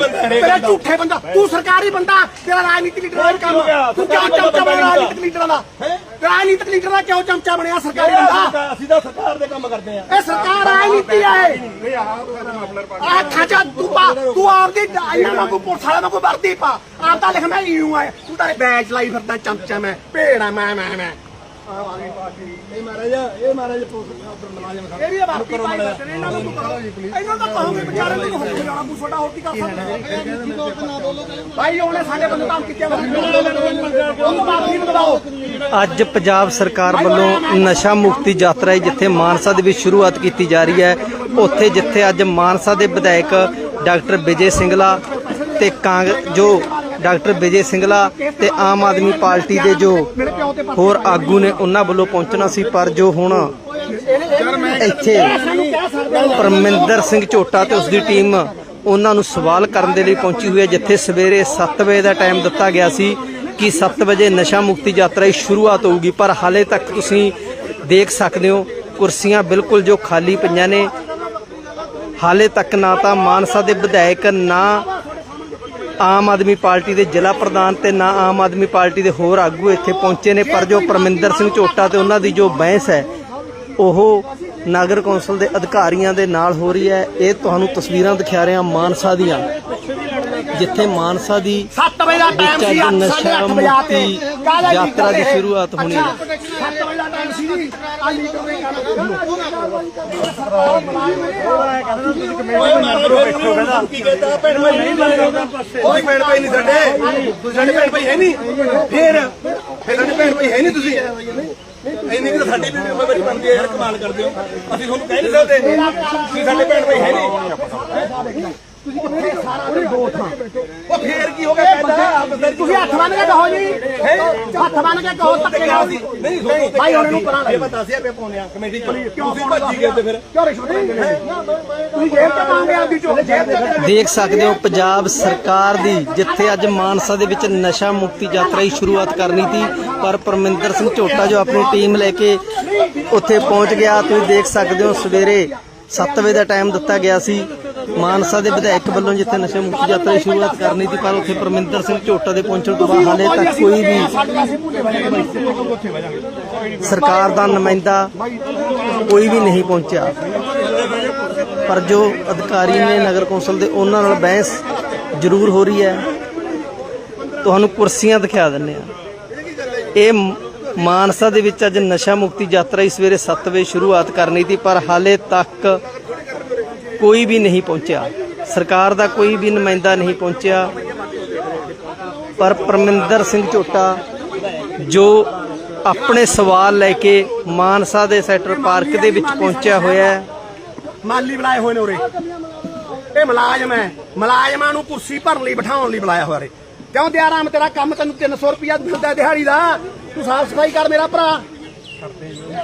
ਬੰਦਾ ਹਰੇਕ ਤੇਰਾ ਬੰਦਾ। ਝੂਠੇ ਬੰਦਾ। ਤੂੰ ਸਰਕਾਰੀ ਬੰਦਾ ਤੇਰਾ ਰਾਜਨੀਤਿਕ ਲੀਡਰ ਦਾ ਕੰਮ? ਤੂੰ ਕਿਉਂ ਚਮਚਾ ਬਣਿਆ ਰਾਜਨੀਤਿਕ ਲੀਡਰਾਂ ਦਾ। ਰਾਜਨੀਤਿਕ ਲੀਡਰ ਦਾ ਕਿਉਂ ਚਮਚਾ ਬਣਿਆ ਸਰਕਾਰੀ ਬੰਦਾ? ਅਸੀਂ ਤਾਂ- ਸਰਕਾਰ ਦੇ ਕੰਮ ਕਰਦੇ ਆ। ਇਹ ਸਰਕਾਰ ਰਾਜਨੀਤੀ ਹੈ ਆ ਖਾਜਾ ਤੂੰ ਪਾ ਤੂੰ ਆਪਦੀ ਇਹਨਾਂ ਵਾਂਗੂ ਪੁਲਿਸ ਵਾਲਿਆਂ ਵਾਂਗੂ ਵਰਦੀ ਪਾ। ਆਪ ਤਾਂ ਲਿਖ ਮੈਂ ਯੂ ਆ ਤੂੰ ਤਾਂ ਬੈਚ ਲਾਈ ਫਿਰਦਾ ਚਮਚਾ ਮੈਂ ਭੇੜਾ ਮੈਂ ਮੈਂ ਮੈਂ। ਇਹ ਮਹਾਰਾਜ ਇਹ ਮਹਾਰਾਜ ਮੁਲਾਜ਼ਮ ਸਾਹਿਬ ਇਹ ਵੀ ਵਰਦੀ ਪਾਈ ਫਿਰਦੇ ਨੇ, ਇਹਨਾਂ ਨੂੰ ਤੂੰ ਕਰੋ। ਇਹਨਾਂ ਨੂੰ ਕਹੋਗੇ ਵਿਚਾਰੇ ਨੂੰ ਹੋ ਜਾਣਾ ਤੂੰ ਛੋਟਾ ਹੋਰ ਕੀ ਕਰ ਸਕਦਾ? ਭਾਈ ਉਹਨੇ ਸਾਡੇ ਬੰਦੇ ਤਾਂ ਕੀਤੇ ਉਹਨੂੰ ਮਾਫੀ ਦਿਵਾਓ ਅੱਜ ਪੰਜਾਬ ਸਰਕਾਰ ਵੱਲੋਂ ਨਸ਼ਾ ਮੁਕਤੀ ਯਾਤਰਾ ਹੈ ਜਿੱਥੇ ਮਾਨਸਾ ਦੇ ਵਿੱਚ ਸ਼ੁਰੂਆਤ ਕੀਤੀ ਜਾ ਰਹੀ ਹੈ ਉੱਥੇ ਜਿੱਥੇ ਅੱਜ ਮਾਨਸਾ ਦੇ ਵਿਧਾਇਕ ਡਾਕਟਰ ਵਿਜੇ ਸਿੰਗਲਾ ਤੇ ਕਾਂਗ ਜੋ ਡਾਕਟਰ ਵਿਜੇ ਸਿੰਗਲਾ ਤੇ ਆਮ ਆਦਮੀ ਪਾਰਟੀ ਦੇ ਜੋ ਹੋਰ ਆਗੂ ਨੇ ਉਹਨਾਂ ਵੱਲੋਂ ਪਹੁੰਚਣਾ ਸੀ, ਪਰ ਜੋ ਹੁਣ ਇੱਥੇ ਪਰਮਿੰਦਰ ਸਿੰਘ ਝੋਟਾ ਤੇ ਉਸ ਦੀ ਟੀਮ ਉਹਨਾਂ ਨੂੰ ਸਵਾਲ ਕਰਨ ਦੇ ਲਈ ਪਹੁੰਚੀ ਹੋਈ ਹੈ, ਜਿੱਥੇ ਸਵੇਰੇ 7 ਵਜੇ ਦਾ ਟਾਈਮ ਦਿੱਤਾ ਗਿਆ ਸੀ ਕਿ 7 ਵਜੇ ਨਸ਼ਾ ਮੁਕਤੀ ਯਾਤਰਾ ਦੀ ਸ਼ੁਰੂਆਤ ਹੋਊਗੀ, ਪਰ ਹਾਲੇ ਤੱਕ ਤੁਸੀਂ ਦੇਖ ਸਕਦੇ ਹੋ, ਕੁਰਸੀਆਂ ਬਿਲਕੁਲ ਜੋ ਖਾਲੀ ਪਈਆਂ ਨੇ, ਹਾਲੇ ਤੱਕ ਨਾ ਤਾਂ ਮਾਨਸਾ ਦੇ ਵਿਧਾਇਕ, ਨਾ ਆਮ ਆਦਮੀ ਪਾਰਟੀ ਦੇ ਜ਼ਿਲ੍ਹਾ ਪ੍ਰਧਾਨ ਤੇ ਨਾ ਆਮ ਆਦਮੀ ਪਾਰਟੀ ਦੇ ਹੋਰ ਆਗੂ ਇੱਥੇ ਪਹੁੰਚੇ ਨੇ ਪਰ ਜੋ ਪਰਮਿੰਦਰ ਸਿੰਘ ਝੋਟਾ ਤੇ ਉਹਨਾਂ ਦੀ ਜੋ ਬਹਿਸ ਹੈ ਉਹ ਨਗਰ ਕੌਂਸਲ ਦੇ ਅਧਿਕਾਰੀਆਂ ਦੇ ਨਾਲ ਹੋ ਰਹੀ ਹੈ। ਇਹ ਤੁਹਾਨੂੰ ਤਸਵੀਰਾਂ ਦਿਖਾ ਰਿਹਾ ਮਾਨਸਾ ਦੀਆਂ ਜਿੱਥੇ ਮਾਨਸਾ ਦੀ 7 ਵਜੇ ਦਾ ਟਾਈਮ ਸੀ ਅੱਜ 8 ਨਸ਼ਾ ਵਜੇ ਯਾਤਰਾ ਦੀ ਸ਼ੁਰੂਆਤ ਹੋਣੀ ਹੈ। 7 ਵਜੇ ਦਾ ਟਾਈਮ ਸੀ ਜੀ ਆ ਲੀਡਰ ਨੇ ਓਏ ਮਹਾਰਾਜ ਕੀ ਕਹਿੰਦਾ ਭੈਣ ਭਾਈ ਨਹੀਂ ਲੱਗਦਾ ਕੋਈ ਭੈਣ ਭਾਈ ਨਹੀਂ ਸਾਡੇ। ਤੁਸੀਂ ਸਾਡੇ ਭੈਣ ਭਾਈ ਹੈ ਨਹੀਂ। ਫੇਰ ਫੇਰ ਸਾਡੇ ਭੈਣ ਭਾਈ ਹੈ ਨਹੀਂ ਤੁਸੀਂ। ਇੰਨੀ ਵੀ ਤਾਂ ਸਾਡੀ ਵੀ ਜ਼ਿੰਮੇਵਾਰੀ ਬਣਦੀ ਹੈ ਯਾਰ ਕਮਾਲ ਕਰਦੇ ਹੋ। ਅਸੀਂ ਤੁਹਾਨੂੰ ਕਹਿ ਨਹੀਂ ਸਕਦੇ। ਤੁਸੀਂ ਸਾਡੇ ਭੈਣ ਭਾਈ ਹੈ ਨਹੀਂ। ਉਹ ਫੇਰ ਕੀ ਹੋ ਗਿਆ ਕਹਿੰਦਾ? ਤੁਸੀਂ ਹੱਥ ਬੰਨ ਕੇ ਕਹੋ ਜੀ। ਹੱਥ ਬੰਨ ਕੇ ਕਹੋ ਧੱਕੇ ਨਾਲ। ਨਹੀਂ ਨਹੀਂ ਭਾਈ ਉਹਨਾਂ ਨੂੰ ਪਰਾਂ ਇਹ ਬਤਾ ਸੀ ਆਪੇ ਪਾਉਂਦੇ ਆ ਕਮੇਟੀ ਚ। ਤੁਸੀਂ ਭੱਜੀ ਗਏ ਤੇ ਫਿਰ। ਕਿਉਂ ਰਿਸ਼ਵਤ ਲੈਂਦੇ ਨੇ ਤੁਸੀਂ ਜੇਬ ਤੇ ਮੰਗਦੇ ਆ ਦੀ ਚੋਂ ਜੇਬ ਤੇ ਦੇਖ ਸਕਦੇ ਹੋ ਪੰਜਾਬ ਸਰਕਾਰ ਦੀ ਜਿੱਥੇ ਅੱਜ ਮਾਨਸਾ ਦੇ ਵਿੱਚ ਨਸ਼ਾ ਮੁਕਤੀ ਯਾਤਰਾ ਦੀ ਸ਼ੁਰੂਆਤ ਕਰਨੀ ਸੀ ਪਰ ਪਰਮਿੰਦਰ ਸਿੰਘ ਝੋਟਾ ਜੋ ਆਪਣੀ ਟੀਮ ਲੈ ਕੇ ਉੱਥੇ ਪਹੁੰਚ ਗਿਆ ਤੁਸੀਂ ਦੇਖ ਸਕਦੇ ਹੋ ਸਵੇਰੇ 7 ਵਜੇ ਦਾ ਟਾਈਮ ਦਿੱਤਾ ਗਿਆ ਸੀ। ਮਾਨਸਾ ਦੇ ਵਿਧਾਇਕ ਵੱਲੋਂ ਜਿੱਥੇ ਨਸ਼ਾ ਮੁਕਤੀ ਯਾਤਰਾ ਦੀ ਸ਼ੁਰੂਆਤ ਕਰਨੀ ਸੀ, ਪਰ ਉੱਥੇ ਪਰਮਿੰਦਰ ਸਿੰਘ ਝੋਟਾ ਦੇ ਪਹੁੰਚਣ ਤੋਂ ਬਾਅਦ ਹਾਲੇ ਤੱਕ ਕੋਈ ਵੀ ਸਰਕਾਰ ਦਾ ਨੁਮਾਇੰਦਾ ਕੋਈ ਵੀ ਨਹੀਂ ਪਹੁੰਚਿਆ। ਪਰ ਜੋ ਅਧਿਕਾਰੀ ਨੇ ਨਗਰ ਕੌਂਸਲ ਦੇ, ਉਹਨਾਂ ਨਾਲ ਬਹਿਸ ਜ਼ਰੂਰ ਹੋ ਰਹੀ ਹੈ। ਤੁਹਾਨੂੰ ਕੁਰਸੀਆਂ ਦਿਖਾ ਦਿੰਨੇ ਆ ਇਹ ਮ- ਮਾਨਸਾ ਦੇ ਵਿੱਚ ਅੱਜ ਨਸ਼ਾ ਮੁਕਤੀ ਯਾਤਰਾ ਇਸ ਸਵੇਰੇ 7 ਵਜੇ ਸ਼ੁਰੂਆਤ ਕਰਨੀ ਸੀ, ਪਰ ਹਾਲੇ ਤੱਕ ਕੋਈ ਵੀ ਨਹੀਂ ਪਹੁੰਚਿਆ। ਸਰਕਾਰ ਦਾ ਕੋਈ ਵੀ ਨੁਮਾਇੰਦਾ ਨਹੀਂ ਪਹੁੰਚਿਆ। ਪਰ ਪਰਮਿੰਦਰ ਸਿੰਘ ਝੋਟਾ ਜੋ ਆਪਣੇ ਸਵਾਲ ਲੈ ਕੇ ਮਾਨਸਾ ਦੇ ਸੈਕਟਰ ਪਾਰਕ ਦੇ ਵਿੱਚ ਪਹੁੰਚਿਆ ਹੋਇਆ ਹੈ। ਮਾਲੀ ਬੁਲਾਏ ਹੋਏ ਨੇ ਉਰੇ। ਇਹ ਮੁਲਾਜ਼ਮ ਹੈ। ਮੁਲਾਜ਼ਮਾਂ ਨੂੰ ਕੁਰਸੀ ਭਰਨ ਲਈ ਬਿਠਾਉਣ ਲਈ ਬੁਲਾਇਆ ਹੋਇਆ ਰੇ ਕਿਉਂ ਦਿਆਰਾਮ ਤੇਰਾ ਕੰਮ ਤੈਨੂੰ 300 ਰੁਪਿਆ ਮਿਲਦਾ ਦਿਹਾੜੀ ਦਾ? ਤੂੰ ਸਾਫ਼ ਸਫ਼ਾਈ ਕਰ ਮੇਰਾ ਭਰਾ।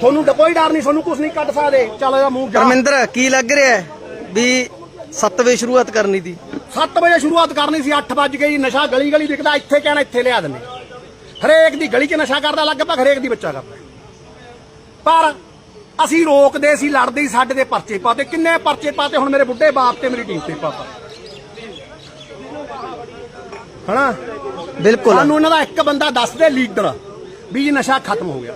ਤੁਹਾਨੂੰ ਕੋਈ ਡਰ ਨਹੀਂ ਤੁਹਾਨੂੰ ਕੁਝ ਨਹੀਂ ਕੱਢ ਸਕਦੇ। ਚੱਲ ਇਹਦਾ ਮੂੰਹ ਜਾ। ਪਰਮਿੰਦਰ ਕੀ ਲੱਗ ਰਿਹਾ ਹੈ? ਵੀ 7 ਵਜੇ ਸ਼ੁਰੂਆਤ ਕਰਨੀ ਸੀ। 7 ਵਜੇ ਸ਼ੁਰੂਆਤ ਕਰਨੀ ਸੀ 8 ਵੱਜ ਗਈ ਨਸ਼ਾ ਗਲੀ ਗਲੀ ਵਿਕਦਾ ਇੱਥੇ ਕਹਿਣਾ ਇੱਥੇ ਲਿਆ ਦਿੰਦੇ। ਹਰੇਕ ਦੀ ਗਲੀ 'ਚ ਨਸ਼ਾ ਕਰਦਾ ਲਗਭਗ ਹਰੇਕ ਦੀ ਬੱਚਾ ਕਰਦਾ। ਪਰ ਅਸੀਂ ਰੋਕਦੇ ਸੀ ਲੜਦੇ ਸੀ ਸਾਡੇ ਦੇ ਪਰਚੇ ਪਾਤੇ। ਕਿੰਨੇ ਪਰਚੇ ਪਾਤੇ ਹੁਣ ਮੇਰੇ ਬੁੱਢੇ ਬਾਪ ਤੇ ਮੇਰੀ ਟੀਮ ਤੇ ਪਾਤਾ। ਹਨਾ? ਬਿਲਕੁਲ। ਸਾਨੂੰ ਇਹਨਾਂ ਦਾ ਇੱਕ ਬੰਦਾ ਦੱਸ ਦੇ ਲੀਡਰ ਵੀ ਜੀ ਨਸ਼ਾ ਖਤਮ ਹੋ ਗਿਆ।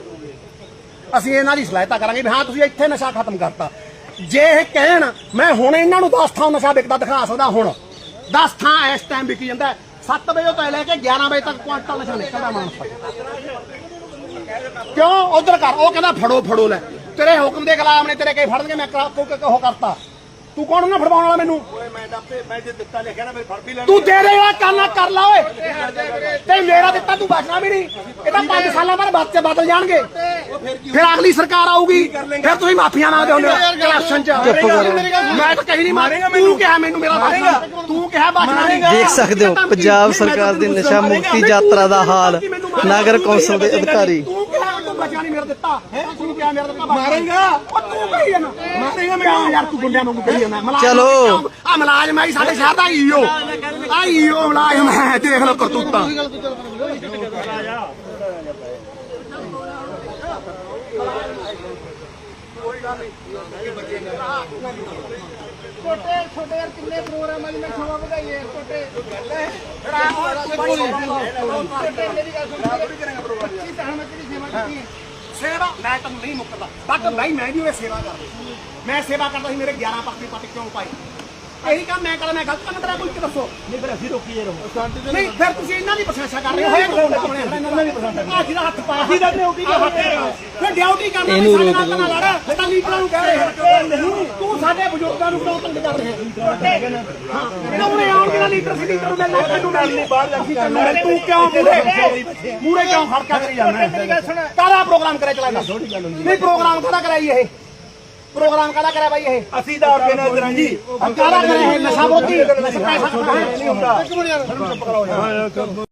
ਅਸੀਂ ਇਹਨਾਂ ਦੀ ਸਲਾਹਤਾ ਕਰਾਂਗੇ ਵੀ ਹਾਂ ਤੁਸੀਂ ਇੱਥੇ ਨਸ਼ਾ ਖਤਮ ਕਰਤਾ। ਜੇ ਇਹ ਕਹਿਣ ਮੈਂ ਹੁਣ ਇਹਨਾਂ ਨੂੰ 10 ਥਾਂ ਨਸ਼ਾ ਵਿਕਦਾ ਦਿਖਾ ਸਕਦਾ ਹੁਣ। 10 ਥਾਂ ਇਸ ਟਾਈਮ ਵਿਕੀ ਜਾਂਦਾ 7 ਵਜੇ ਤੋਂ ਲੈ ਕੇ 11 ਵਜੇ ਤੱਕ ਕੁਆਂਟਲ ਨਸ਼ਾ ਨਿਕਲਦਾ ਮਾਨਸਾ। ਕਿਉਂ? ਉਧਰ ਕਰ। ਉਹ ਕਹਿੰਦਾ ਫੜੋ ਫੜੋ ਲੈ। ਤੇਰੇ ਹੁਕਮ ਦੇ ਖਿਲਾਫ ਨੇ ਤੇਰੇ ਕਈ ਫੜਨਗੇ ਮੈਂ ਕਰਾ ਕੋ ਉਹ ਕਰਤਾ? ਤੂੰ ਕੌਣ ਨਾ ਫੜਵਾਉਣ ਵਾਲਾ ਮੈਨੂੰ? ਮੈਂ ਡਾਪੇ ਮੈਂ ਜੇ ਦਿੱਤਾ ਲਿਖਿਆ ਨਾ ਫਿਰ ਫੜ ਵੀ ਲੈਣਾ। ਤੂੰ ਦੇ ਦੇਗਾ ਕਰਨਾ ਕਰ ਲਾ ਓਏ। ਤੇ ਮੇਰਾ ਦਿੱਤਾ ਤੂੰ ਬਚਣਾ ਵੀ ਨਹੀਂ। ਇਹ ਤਾਂ 5 ਸਾਲਾਂ ਬਾਅਦ ਬੱਚੇ ਬਦਲ ਜਾਣਗੇ। ਫਿਰ ਅਗਲੀ ਸਰਕਾਰ ਆਊਗੀ ਫਿਰ ਤੁਸੀਂ ਮਾਫੀਆਂ ਮੰਗਦੇ ਹੁੰਦੇ ਹੋ ਕਰਪਸ਼ਨ ਚ ਮੈਂ ਤਾਂ ਕਹੀ ਨਹੀਂ ਮਾਰੇਗਾ ਤੂੰ ਕਿਹਾ ਮੈਨੂੰ ਮੇਰਾ ਮਾਰੇਗਾ। ਤੂੰ ਕਿਹਾ ਨਹੀਂ। ਦੇਖ ਸਕਦੇ ਹੋ ਪੰਜਾਬ ਸਰਕਾਰ ਦੀ ਨਸ਼ਾ ਮੁਕਤੀ ਯਾਤਰਾ ਦਾ ਹਾਲ ਨਗਰ ਕੌਂਸਲ ਦੇ ਅਧਿਕਾਰੀ। ਤੂੰ ਕਿਹਾ ਤੂੰ ਬਚਣਾ ਨਹੀਂ ਮੇਰਾ ਦਿੱਤਾ। ਹੈ? ਤੂੰ ਕਿਹਾ ਮੇਰਾ ਦਿੱਤਾ ਮਾਰੇਗਾ। ਉਹ ਤੂੰ ਕਹੀ ਨਾ ਮਾਰੇਗਾ ਮੈਂ। ਯਾਰ ਤੂੰ ਗੁੰਡਿਆਂ ਵਾਂਗੂ ਕਹੀ ਜਾਂਦਾ ਚਲੋ। ਆ ਮਲਾਜ਼ਮ ਆਈ ਸਾਡੇ ਸ਼ਹਿਰ ਦਾ ਈਓ ਆ ਈਓ ਮਲਾਜ਼ਮ ਹੈ ਦੇਖ ਲਓ ਕਰਤੂਤਾਂ। ਛੋਟੇ ਛੋਟੇ ਯਾਰ ਕਿੰਨੇ ਪ੍ਰੋਗਰਾਮ ਆ ਮੈਂ ਸਮਾਂ ਵਧਾਈਏ ਛੋਟੇ। ਛੋਟੇ, ਮੇਰੀ ਗੱਲ ਸੁਣ ਕੀ ਸਹਿਮਤ ਦੀ ਸੇਵਾ ਕੀਤੀ ਹੈ? ਸੇਵਾ? ਮੈਂ ਤੁਹਾਨੂੰ ਨਹੀਂ ਮੁੱਕਦਾ ਬਟ ਨਹੀਂ, ਮੈਂ ਵੀ ਉਹ ਸੇਵਾ ਕਰਦਾ। ਮੈਂ ਸੇਵਾ ਕਰਦਾ ਸੀ, ਮੇਰੇ 11 ਪੱਕੇ ਪੱਟ ਕਿਉਂ ਪਾਈ ਇਹੀ ਕੰਮ ਮੈਂ ਕਰਦਾ ਮੈਂ ਗਲਤ ਕੰਮ ਕਰਾਂ ਕੋਈ ਕਿ ਦੱਸੋ। ਨਹੀਂ ਫਿਰ ਅਸੀਂ ਰੋਕੀਏ ਰਹੋ ਨਹੀਂ ਫਿਰ ਤੁਸੀਂ ਇਹਨਾਂ ਦੀ ਪ੍ਰਸ਼ੰਸਾ ਕਰ ਰਹੇ ਹੋ ਹੋਇਆ ਕੋਣ ਕੋਣ ਇਹਨਾਂ ਦੀ ਪ੍ਰਸ਼ੰਸਾ ਆ ਜਿਹਦਾ ਹੱਥ ਪਾਇਆ ਜਿਹਦਾ ਡਿਊਟੀ ਕਰ ਰਹੇ ਫਿਰ ਡਿਊਟੀ ਕਰਨਾ ਇਹਨੂੰ ਸਾਡੇ ਰੋਕ ਨਾਲ। ਨਾ ਲੜ ਤਾਂ ਲੀਡਰਾਂ ਨੂੰ ਕਹਿ ਰਹੇ ਨਹੀਂ ਤੂੰ ਸਾਡੇ ਬਜ਼ੁਰਗਾਂ ਨੂੰ ਕਿਉਂ ਤੰਗ ਕਰ ਰਿਹਾ ਹਾਂ? ਇਹਨਾਂ ਉਹਨੇ ਆਉਣ ਜਿਹੜਾ ਲੀਡਰ ਸੀ ਲੀਡਰ ਨੂੰ ਮਿਲਣਾ ਤੈਨੂੰ ਮਿਲ ਨਹੀਂ ਬਾਹਰ ਜਾ ਕੇ ਤੂੰ ਕਿਉਂ ਮੂਰੇ ਮੂਰੇ ਕਿਉਂ ਖੜਕਾ ਕਰੀ ਜਾਂਦਾ ਕਾਹਦਾ ਪ੍ਰੋਗਰਾਮ ਕਰਿਆ ਚਲਾ ਨਹੀਂ ਪ੍ਰੋਗਰਾਮ ਕਾਹਦਾ ਕਰਾਈ ਇਹ? ਪ੍ਰੋਗਰਾਮ ਕਾਹਦਾ ਕਰਿਆ ਬਾਈ ਇਹ? ਅਸੀਂ ਤਾਂ ਆਰਗੇਨਾਈਜ਼ਰ ਜੀ। ਕਾਹਦਾ ਕਰਿਆ ਇਹ? ਨਸ਼ਾ ਵਿਰੋਧੀ ਪੈਸਾ ਨਹੀਂ ਹੁੰਦਾ।